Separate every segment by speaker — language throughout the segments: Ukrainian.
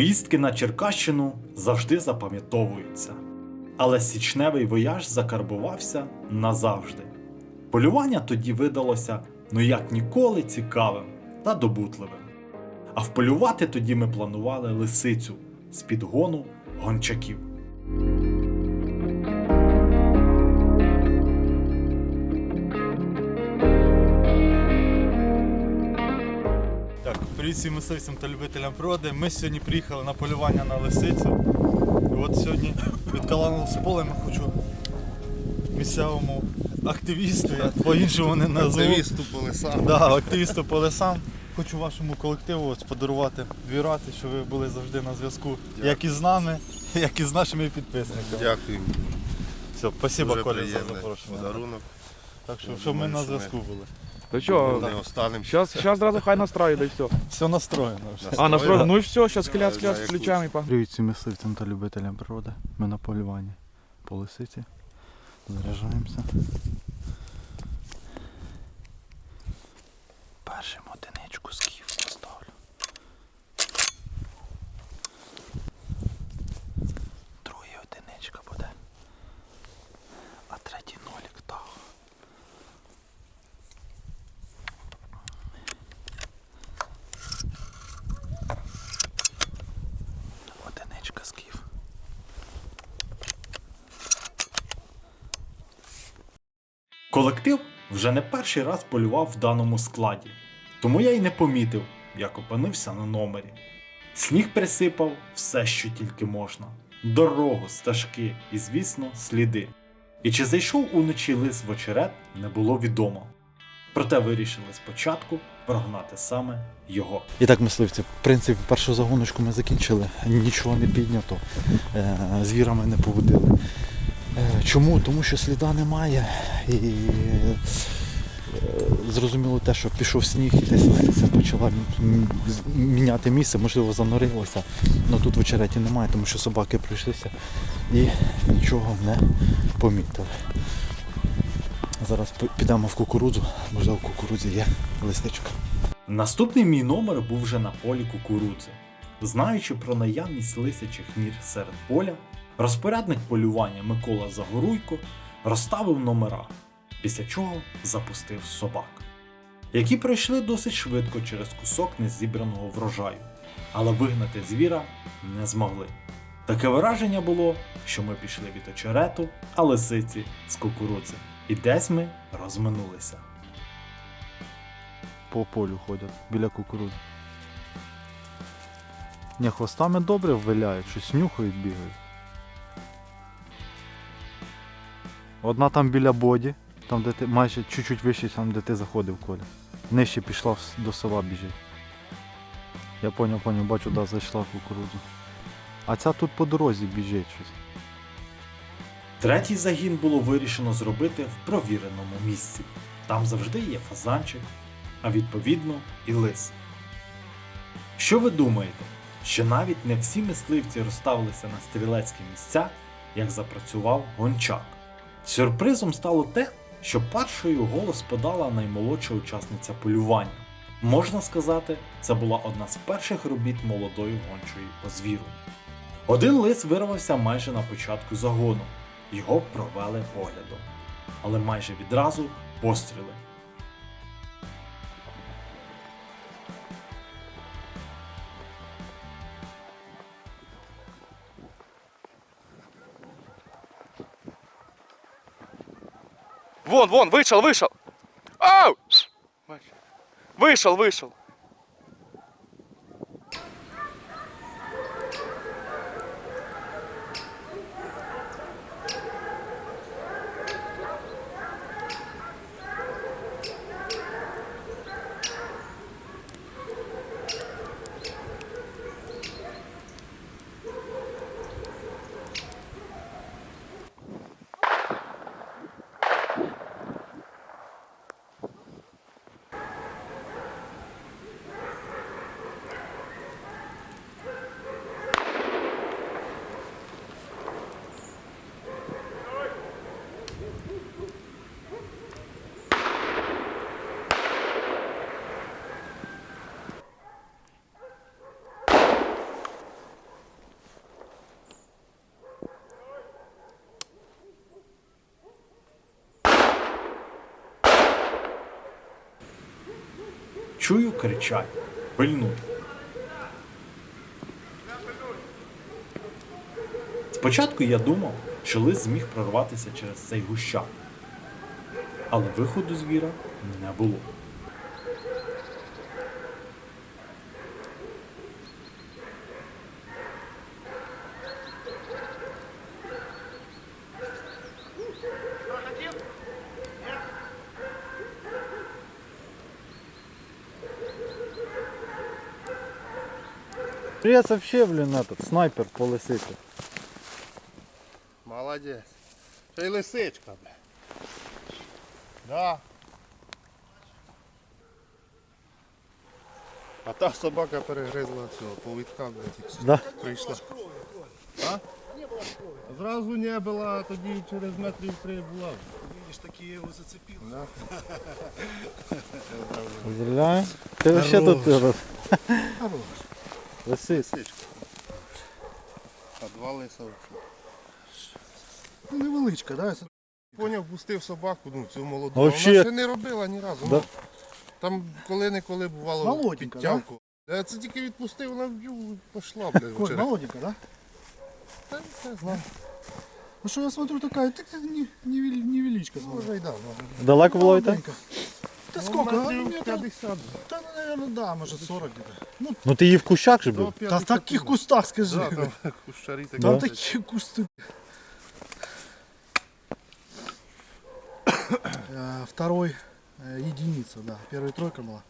Speaker 1: Поїздки на Черкащину завжди запам'ятовуються. Але січневий вояж закарбувався назавжди. Полювання тоді видалося ну як ніколи цікавим та добутливим. А вполювати тоді ми планували лисицю з підгону гончаків.
Speaker 2: Привіт всім мисливцям та любителям природи. Ми сьогодні приїхали на полювання на лисицю. І от сьогодні від Калану з полем хочу місцевому активісту, я по-іншому не назву.
Speaker 3: Активісту по лесам.
Speaker 2: Да, активісту по лесам. Хочу вашому колективу подарувати дві рати, щоб ви були завжди на зв'язку, як і з нами, як і з нашими підписниками.
Speaker 3: Дякую.
Speaker 2: Все, спасибо, Коля, за запрошення.
Speaker 3: подарунок.
Speaker 2: Так що, щоб ми на зв'язку були.
Speaker 4: Ну що,
Speaker 3: Не останем.
Speaker 4: Щас, щас зразу хай настраю, да і все.
Speaker 2: Все настроєно вже.
Speaker 4: А, настрою, ну і все, щас
Speaker 3: кляс,
Speaker 4: кляс,
Speaker 3: як
Speaker 4: ключами погнали.
Speaker 2: Привіт всім мисливцям та любителям природи. Ми на полюванні по лисиці. Заряджаємося. Першим одиничку
Speaker 1: Колектив вже не перший раз полював в даному складі, тому я й не помітив, як опинився на номері. Сніг присипав все, що тільки можна: дорогу, стежки і, звісно, сліди. І чи зайшов уночі лис в очерет, не було відомо. Проте вирішили спочатку прогнати саме його.
Speaker 2: І так, мисливці, в принципі, першу загоночку ми закінчили, нічого не піднято, е, звірами не поводили. Чому? Тому що сліда немає. І е, зрозуміло те, що пішов сніг і десь лисиця почала міняти місце, можливо, занурилася. Але тут в очереті немає, тому що собаки прийшлися і нічого не помітили. Зараз підемо в кукурудзу, можливо, в кукурудзі є лисичка.
Speaker 1: Наступний мій номер був вже на полі кукурудзи. Знаючи про наявність лисячих нір серед поля, розпорядник полювання Микола Загоруйко розставив номера, після чого запустив собак, які пройшли досить швидко через кусок незібраного врожаю, але вигнати звіра не змогли. Таке враження було, що ми пішли від очерету, а лисиці з кукурудзи. І десь ми розминулися.
Speaker 2: по полю ходять біля кукурудзи. Ні, хвостами добре виляють, щось нюхають, бігають. Одна там біля боді, там де ти майже чуть-чуть вище, там де ти заходив Коля. Нижче пішла до села біжить. Я поняв, поняв, бачу, да, зайшла кукурудзу. А ця тут по дорозі біжить щось.
Speaker 1: Третій загін було вирішено зробити в провіреному місці. Там завжди є фазанчик, а відповідно і лис. Що ви думаєте, що навіть не всі мисливці розставилися на стрілецькі місця, як запрацював гончак? Сюрпризом стало те, що першою голос подала наймолодша учасниця полювання. Можна сказати, це була одна з перших робіт молодої гончої звіру. Один лис вирвався майже на початку загону, його провели поглядом. Але майже відразу постріли.
Speaker 4: Вон, вон, вышел, вышел. Ау! Вышел, вышел.
Speaker 1: Чую, кричать, пильнуй. Спочатку я думав, що лис зміг прорватися через цей гущак. Але виходу звіра не було.
Speaker 2: Привет вообще, блин, этот снайпер по лисиці.
Speaker 3: Молодець. Ще й лисичка, бля. Да. А та собака перегризла цього повідка, блядь, і.
Speaker 2: Да?
Speaker 3: прийшла. А? Зразу не було, а тоді через метрів три була.
Speaker 5: Видишь, такие его зацепил.
Speaker 3: Да.
Speaker 2: Поздравляю. Ти вообще тут этот, лисиць.
Speaker 3: Лисичка. А два лиса.
Speaker 5: Ну, невеличка, да?
Speaker 3: Поняв, пустив собаку, ну цю молоду.
Speaker 2: Вообще-
Speaker 3: Вона ще не робила ні разу.
Speaker 2: Да.
Speaker 3: Ну, Там коли-неколи бувало
Speaker 5: Молоденька,
Speaker 3: підтягку. Я це тільки відпустив, вона вб'ю, пішла, блядь.
Speaker 5: Коль,
Speaker 3: через-
Speaker 5: молоденька, да?
Speaker 3: Та, не знаю.
Speaker 5: Ну что я смотрю такая, так ты не, невеличка. смотрю.
Speaker 3: Може й да, може.
Speaker 2: Далеко було йти?
Speaker 5: Молоденька. Да
Speaker 3: Ну,
Speaker 5: сколько? а?
Speaker 3: метрів
Speaker 5: Метр-
Speaker 3: 50.
Speaker 5: Да, ну, наверное, да, может 40 где-то. Ну,
Speaker 2: Ну ти її в кущах же
Speaker 3: До
Speaker 2: був?
Speaker 3: 50.
Speaker 5: да в таких кустах, скажи.
Speaker 3: Да, там кущарі такі.
Speaker 5: Там
Speaker 2: Да.
Speaker 5: такие кусты. Э, Второй э, единица, да. Первая тройка была,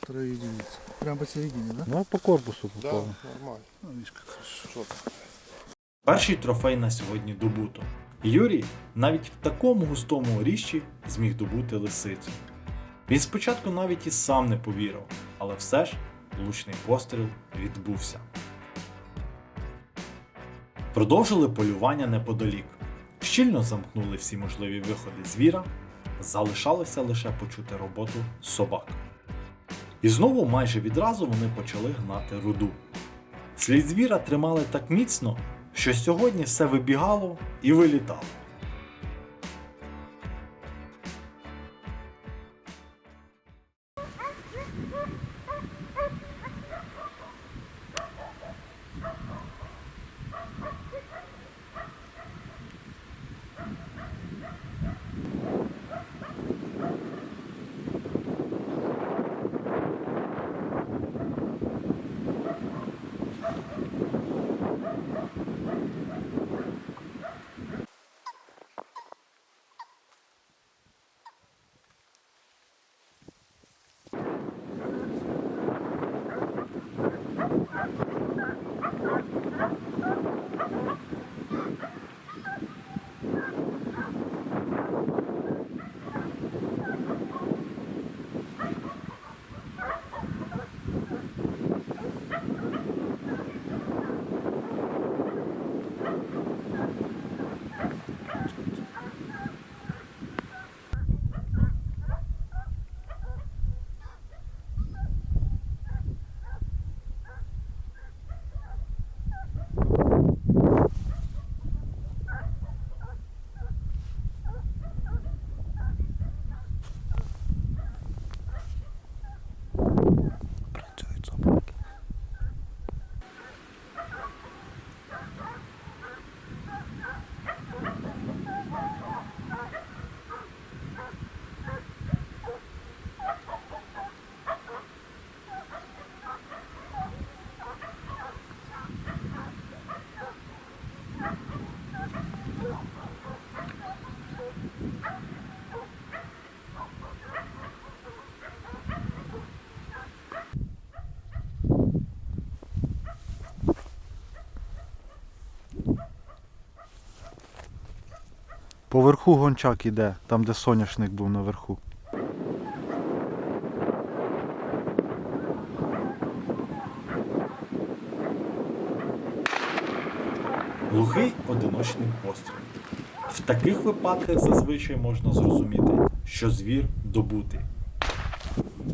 Speaker 5: вторая единица. Прям посередине, да?
Speaker 2: Ну, по корпусу
Speaker 3: Да,
Speaker 2: попало.
Speaker 3: нормально.
Speaker 5: Ну, видишь, как хорошо.
Speaker 3: Що там?
Speaker 1: Перший трофей на сьогодні добуто. Юрій навіть в такому густому ріщі зміг добути лисицю. Він спочатку навіть і сам не повірив, але все ж влучний постріл відбувся. Продовжили полювання неподалік. Щільно замкнули всі можливі виходи звіра, залишалося лише почути роботу собак. І знову майже відразу вони почали гнати руду. Слід звіра тримали так міцно, що сьогодні все вибігало і вилітало.
Speaker 2: Поверху гончак іде, там де соняшник був наверху.
Speaker 1: Глухий одиночний постріл. В таких випадках зазвичай можна зрозуміти, що звір добутий.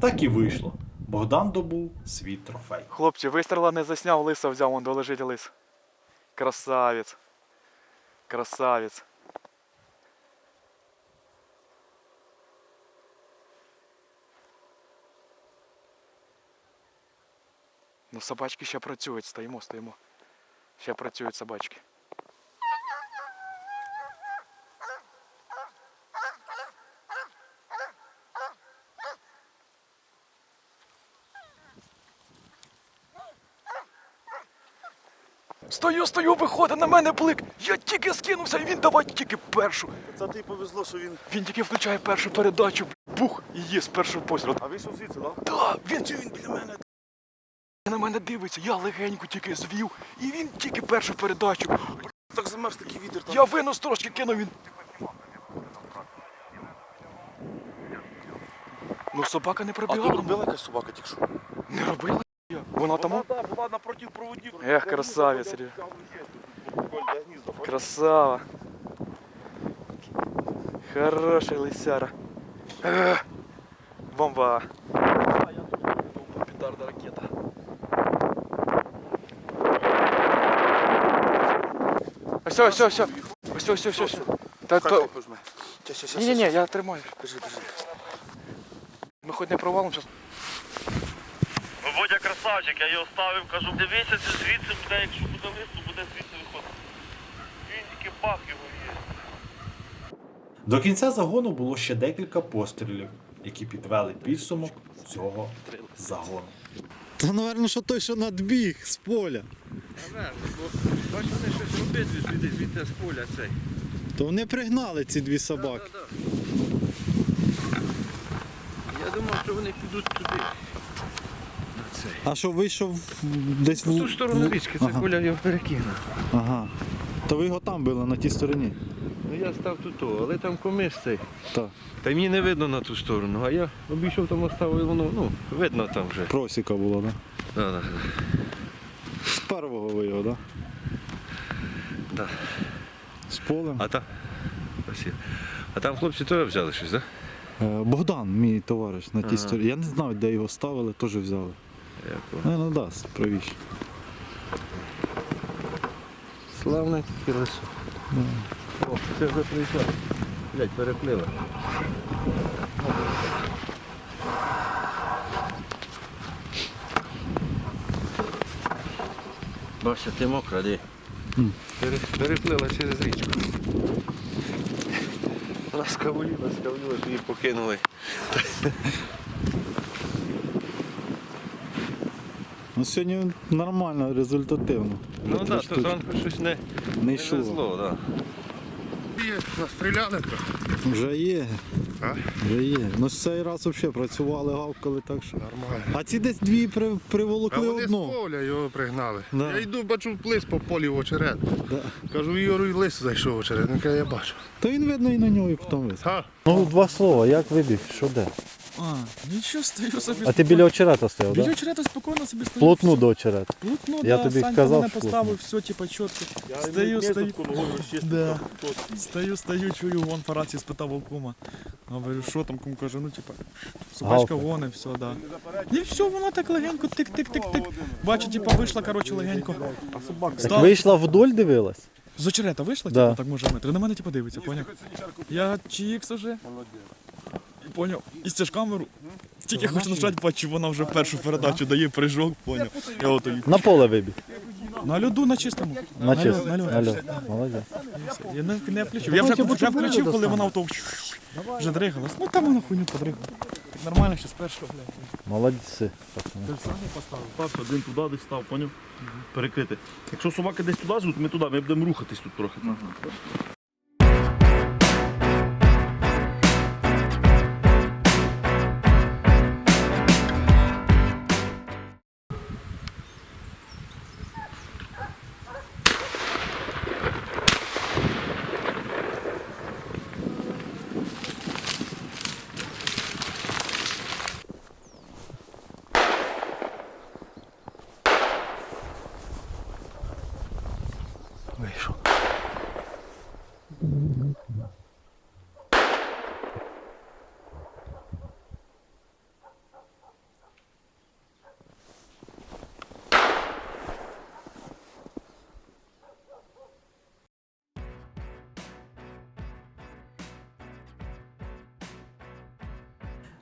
Speaker 1: Так і вийшло. Богдан добув свій трофей.
Speaker 4: Хлопці, вистріла не засняв, лиса взяв, вон долежить лис. Красавець. Красавець. Ну, собачки ще працюють, стоїмо, стоїмо. Ще працюють собачки. Стою, стою, виходить на мене блик. Я тільки скинувся, і він давай тільки першу.
Speaker 3: Це тобі повезло, що він.
Speaker 4: Він тільки включає першу передачу, бух, і є з першого пострілу.
Speaker 3: А вийшов звідси, так?
Speaker 4: Да, він, він біля мене. На мене дивиться, я легенько тільки звів, і він тільки першу передачу.
Speaker 3: Так замерз такий вітер там.
Speaker 4: Я винос трошки кинув він. Ну собака не
Speaker 3: А
Speaker 4: пробігала.
Speaker 3: тут робила якась собака тільки що?
Speaker 4: Не робила я. Вона там.
Speaker 3: Вона, да, була напроти проводів.
Speaker 4: Ех, красавець, Ілля. Красава. Хороший лисяра. Ех, Бомба. Петарда ракета. Все, все, все. Все, все, все, все. Та то. Ні, ні, ні, я тримаю. Ми хоч не провалимо зараз.
Speaker 6: Водя красавчик, я його ставив, кажу, дивися, це звідси буде, якщо буде лист, то буде звідси виходити. Він тільки бах його є.
Speaker 1: До кінця загону було ще декілька пострілів, які підвели підсумок цього загону.
Speaker 2: Та, напевно, що той, що надбіг з поля.
Speaker 6: Бач, вони щось роблять звідти, з поля цей.
Speaker 2: То вони пригнали ці дві собаки.
Speaker 6: Я думав, що вони підуть туди.
Speaker 2: А що вийшов десь в
Speaker 6: В ту сторону річки, це
Speaker 2: Ага.
Speaker 6: Коля його перекинув.
Speaker 2: Ага. То ви його там били на тій стороні.
Speaker 6: Ну я став тут, але там комис цей.
Speaker 2: Так.
Speaker 6: Та мені не видно на ту сторону, а я обійшов там оставив, воно, ну, видно там вже.
Speaker 2: Просіка була, так?
Speaker 6: Да, да, да.
Speaker 2: Ви його, так?
Speaker 6: Да.
Speaker 2: З полем.
Speaker 6: А там. А там хлопці теж взяли щось, так?
Speaker 2: Е, Богдан, мій товариш, на тій
Speaker 6: Ага.
Speaker 2: стороні. Я не знаю, де його ставили, теж взяли.
Speaker 6: Да? Я понял.
Speaker 2: Ну, дасть, правіше.
Speaker 6: Славне колесо. О, це вже прийшла. Блять, переплила. Бася, ти мокра, де? Пере- Переплила через річку. Вона скавуліла, скавуліла, що її покинули.
Speaker 2: Ну сьогодні нормально, результативно.
Speaker 6: Ну так, то зранку щось не,
Speaker 2: не
Speaker 6: не
Speaker 2: йшло.
Speaker 6: везло, так.
Speaker 3: Є, настріляли.
Speaker 2: Вже є.
Speaker 3: А?
Speaker 2: Вже є. Ну з цей раз взагалі працювали, гавкали, так що.
Speaker 3: Нормально.
Speaker 2: А ці десь дві при,
Speaker 3: А
Speaker 2: приволокли
Speaker 3: одну. з поля його пригнали.
Speaker 2: Да.
Speaker 3: Я йду, бачу плис по полі в очерет.
Speaker 2: Да.
Speaker 3: Кажу, Ігор і лис зайшов в очерет. Він каже, я бачу.
Speaker 2: То він видно і на нього, і потім
Speaker 3: висить.
Speaker 2: Ну, два слова, як вибіг, що де?
Speaker 7: А, нічого стою собі.
Speaker 2: А ти біля очерета стояв,
Speaker 7: Біля
Speaker 2: так?
Speaker 7: очерета спокійно собі стою.
Speaker 2: Плотну
Speaker 7: все.
Speaker 2: до очерета.
Speaker 7: Плотну,
Speaker 2: Я
Speaker 7: да,
Speaker 2: тобі
Speaker 7: Санька
Speaker 2: казав,
Speaker 7: мене
Speaker 2: що
Speaker 7: поставив, все, типа, чітко. Стою, стою. Да. Стою, стою, чую, вон по рації спитав у кума. Говорю, що там, кум каже, ну типа, собачка
Speaker 2: Галка.
Speaker 7: вон і все, да. І все, воно так легенько, тик-тик-тик-тик. Бачу, типа, вийшла, коротше, легенько.
Speaker 2: Так
Speaker 7: Став-
Speaker 2: вийшла вдоль, дивилась?
Speaker 7: З очерета вийшла,
Speaker 2: Да.
Speaker 7: типа, так може метр. На мене типа дивиться, поняв? Я чікс уже. Поняв. І це ж камеру. Тільки хочу нажати, бачу, вона вже першу передачу дає прыжок, поняв. Я ото
Speaker 2: На поле вибіг.
Speaker 7: На льоду на чистому.
Speaker 2: На честь.
Speaker 7: на льоду.
Speaker 2: На льод. Молодець.
Speaker 7: Я не, не включив. Я вже, вже включив, коли вона ото вже дригалась. Ну там вона хуйню подригала. Нормально, ще з першого, блядь.
Speaker 2: Молодці, пацани.
Speaker 8: Пас один туди десь став, поняв? Перекрити. Якщо собаки десь туди живуть, ми туди, ми будемо рухатись тут трохи.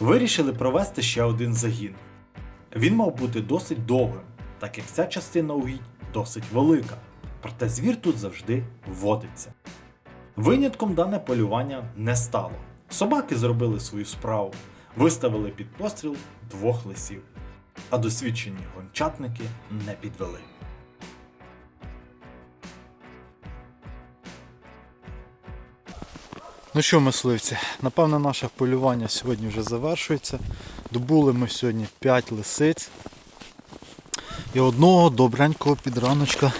Speaker 1: Вирішили провести ще один загін. Він мав бути досить довгим, так як ця частина угідь досить велика, проте звір тут завжди водиться. Винятком дане полювання не стало. Собаки зробили свою справу, виставили під постріл двох лисів, а досвідчені гончатники не підвели.
Speaker 2: Ну що, мисливці, напевно, наше полювання сьогодні вже завершується. Добули ми сьогодні 5 лисиць. І одного добренького підраночка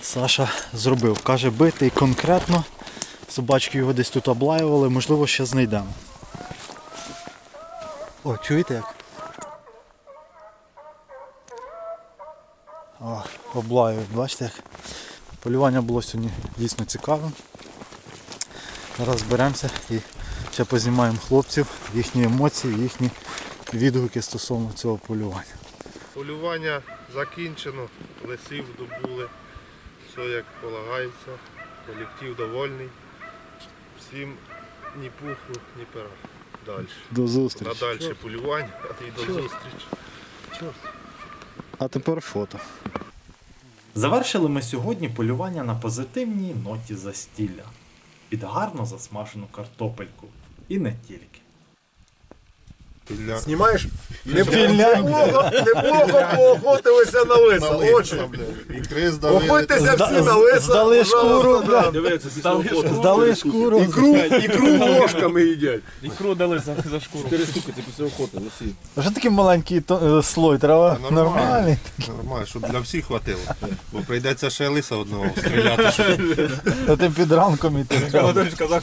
Speaker 2: Саша зробив. Каже, битий конкретно. Собачки його десь тут облаювали, можливо, ще знайдемо. О, чуєте як? О, облаюють, бачите як? Полювання було сьогодні дійсно цікавим. Зараз зберемося і ще познімаємо хлопців, їхні емоції, їхні відгуки стосовно цього полювання.
Speaker 3: Полювання закінчено, лисів добули, все як полагається, колектив довольний. Всім ні пуху, ні пера. Далі.
Speaker 2: До зустрічі.
Speaker 3: На далі полювання і до зустрічі. Чорт.
Speaker 2: А тепер фото.
Speaker 1: Завершили ми сьогодні полювання на позитивній ноті застілля під гарно засмажену картопельку. І не тільки.
Speaker 3: Знімаєш?
Speaker 2: Неплохо,
Speaker 3: Неплохо поохотилися на лиса. Здали. Охотьтеся всі на лиса.
Speaker 2: Здали шкуру. Здали шкуру.
Speaker 3: Ікру ложками їдять.
Speaker 7: Ікру дали за, за шкуру.
Speaker 8: Чотири штуки, це після охоти, лисі.
Speaker 2: А що такий маленький то- е, слой?
Speaker 3: Нормально.
Speaker 2: нормальний.
Speaker 3: Нормально, щоб для всіх хватило. Бо прийдеться ще лиса одного стріляти.
Speaker 2: Та ти під ранком.
Speaker 7: Анатолій казав,